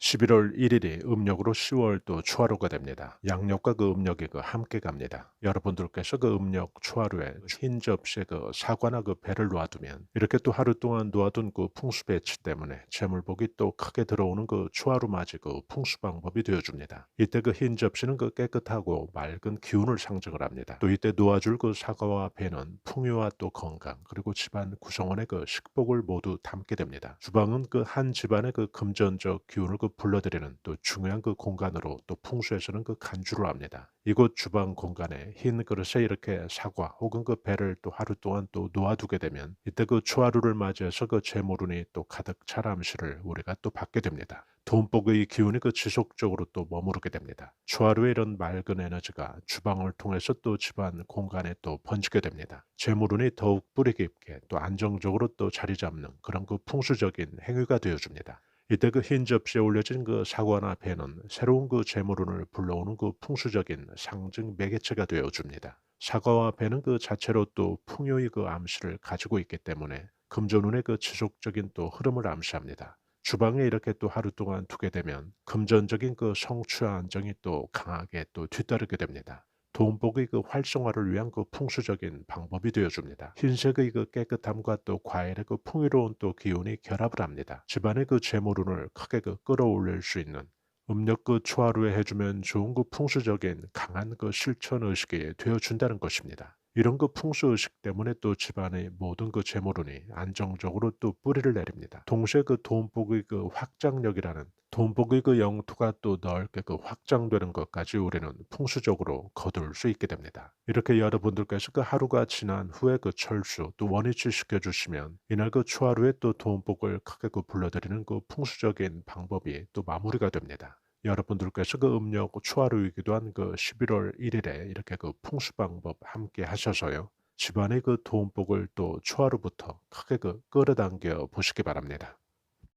11월 1일이 음력으로 10월 또 초하루가 됩니다. 양력과 그 음력이 그 함께 갑니다. 여러분들께서 그 음력 초하루에 흰 접시에 그 사과나 그 배를 놓아두면 이렇게 또 하루 동안 놓아둔 그 풍수 배치 때문에 재물복이 또 크게 들어오는 그 초하루 맞이 그 풍수 방법이 되어줍니다. 이때 그 흰 접시는 그 깨끗하고 맑은 기운을 상징을 합니다. 또 이때 놓아줄 그 사과와 배는 풍요와 또 건강 그리고 집안 구성원의 그 식복을 모두 담게 됩니다. 주방은 그 한 집안의 그 금전적 기운을 그 불러들이는 또 중요한 그 공간으로 또 풍수에서는 그 간주를 합니다. 이곳 주방 공간에 흰 그릇에 이렇게 사과 혹은 그 배를 또 하루 동안 또 놓아두게 되면 이때 그 초하루를 맞이해서 그 재물운이 또 가득 찰 암시를 우리가 또 받게 됩니다. 돈복의 기운이 그 지속적으로 또 머무르게 됩니다. 초하루의 이런 맑은 에너지가 주방을 통해서 또 집안 공간에 또 번지게 됩니다. 재물운이 더욱 뿌리 깊게 또 안정적으로 또 자리 잡는 그런 그 풍수적인 행위가 되어줍니다. 이때 그 흰 접시에 올려진 그 사과나 배는 새로운 그 재물운을 불러오는 그 풍수적인 상징 매개체가 되어 줍니다. 사과와 배는 그 자체로 또 풍요의 그 암시를 가지고 있기 때문에 금전운의 그 지속적인 또 흐름을 암시합니다. 주방에 이렇게 또 하루 동안 두게 되면 금전적인 그 성취와 안정이 또 강하게 또 뒤따르게 됩니다. 돈복의 그 활성화를 위한 그 풍수적인 방법이 되어줍니다. 흰색의 그 깨끗함과 또 과일의 그 풍요로운 또 기운이 결합을 합니다. 집안의 그 재물운을 크게 그 끌어올릴 수 있는 음력 그 초하루에 해주면 좋은 그 풍수적인 강한 그 실천 의식이 되어준다는 것입니다. 이런 그 풍수 의식 때문에 또 집안의 모든 그 재물운이 안정적으로 또 뿌리를 내립니다. 동시에 그 돈복의 그 확장력이라는 돈복의 그 영토가 또 넓게 그 확장되는 것까지 우리는 풍수적으로 거둘 수 있게 됩니다. 이렇게 여러분들께서 그 하루가 지난 후에 그 철수 또 원위치 시켜주시면 이날 그 초하루에 또 돈복을 크게 그 불러들이는 그 풍수적인 방법이 또 마무리가 됩니다. 여러분들께서 그 음력 초하루이기도 한 그 11월 1일에 이렇게 그 풍수 방법 함께 하셔서요. 집안의 그 돈복을 또 초하루부터 크게 그 끌어당겨 보시기 바랍니다.